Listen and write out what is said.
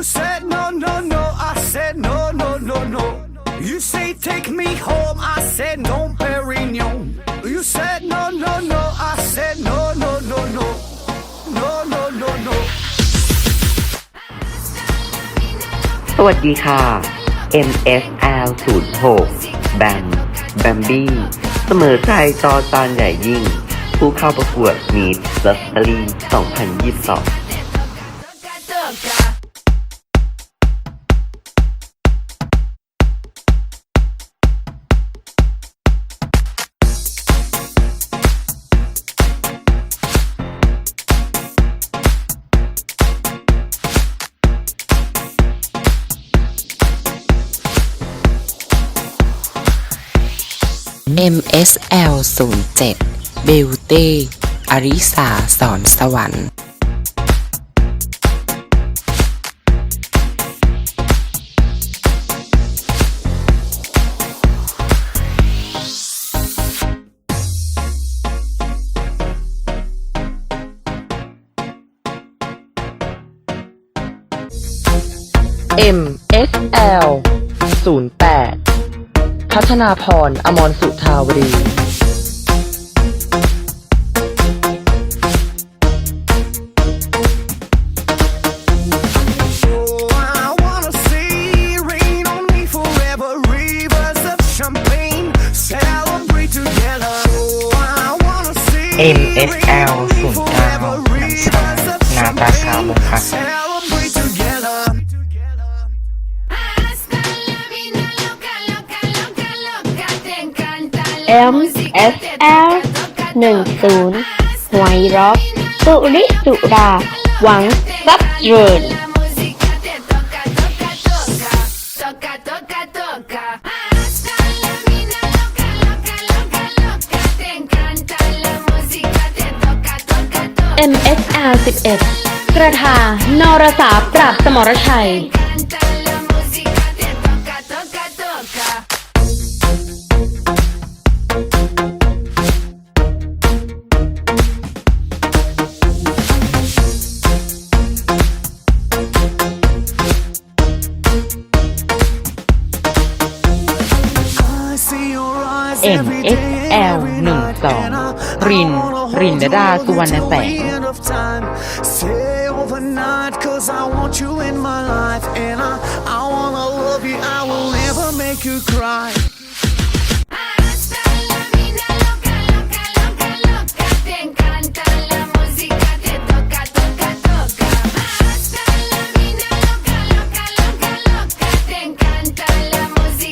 You said no, no, no. I said no, no, no, no. You say take me home. I said no, Perignon. You said no, no, no. I said no, no, no, no. No, no, no, no. สวัสดีค่ะ MSL 06แบมแบมบี้เสมอใจจอจานใหญ่ยิ่ง ผู้เข้าประกวดมีดลอตเตอรี่2022 MSL 07 Beauty อริสาสอนสวรรค์ MSL 08 พัฒนาพร อมรสุทาวรีเอ็มเอสแอลศูนย์ก้าน้ำตานาตาชามงค่ะ M S L 10หวยร็อกสุริสุรา หวังซับเรินเอ็มเอสอาร์11กระทานรสาปราบสมรชัย MXL 12ริน รินดาดาสุวรรณแสง 'cause I want you in my life and I I wanna love you I will never make you